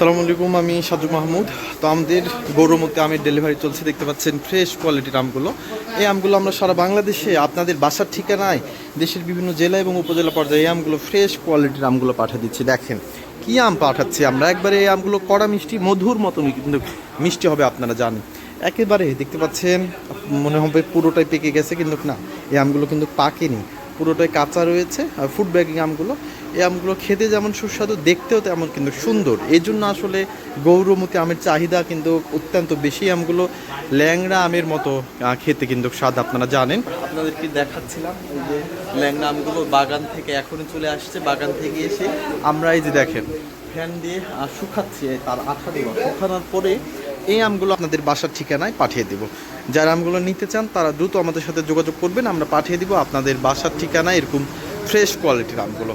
আসসালামু আলাইকুম, আমি সাজু মাহমুদ। তো আমাদের গৌরমতে আমের ডেলিভারি চলছে, দেখতে পাচ্ছেন ফ্রেশ কোয়ালিটির আমগুলো। এই আমগুলো আমরা সারা বাংলাদেশে আপনাদের বাসার ঠিকানায়, দেশের বিভিন্ন জেলা এবং উপজেলা পর্যায়ে এই আমগুলো ফ্রেশ কোয়ালিটির আমগুলো পাঠিয়ে দিচ্ছি। দেখেন, কি আম পাঠাচ্ছি আমরা? একবারে এই আমগুলো কড়া মিষ্টি, মধুর মতো কিন্তু মিষ্টি হবে আপনারা জানেন। একেবারে দেখতে পাচ্ছেন, মনে হবে পুরোটাই পেকে গেছে, কিন্তু না, এই আমগুলো কিন্তু পাকেনি। পুরোটাই কাঁচা রয়েছে, আর ফুড ব্যাগিং আমগুলো। এই আমগুলো খেতে যেমন সুস্বাদু, দেখতেও তেমন কিন্তু সুন্দর। এই জন্য আসলে গৌরমতি আমের চাহিদা কিন্তু অত্যন্ত বেশি। আমগুলো ল্যাংড়া আমের মতো খেতে কিন্তু স্বাদ আপনারা জানেন। আপনাদেরকে দেখাচ্ছিলাম এই যে ল্যাংড়া আমগুলো বাগান থেকে এখনই চলে আসছে। বাগান থেকে এসে আমরা এই যে দেখেন, ফ্যান দিয়ে শুকাচ্ছি তার আঠা দেওয়া শুকানোর পরে এই আমগুলো আপনাদের বাসার ঠিকানায় পাঠিয়ে দেব। যারা আমগুলো নিতে চান, তারা দ্রুত আমাদের সাথে যোগাযোগ করবেন। আমরা পাঠিয়ে দিব আপনাদের বাসার ঠিকানায় এরকম ফ্রেশ কোয়ালিটির আমগুলো।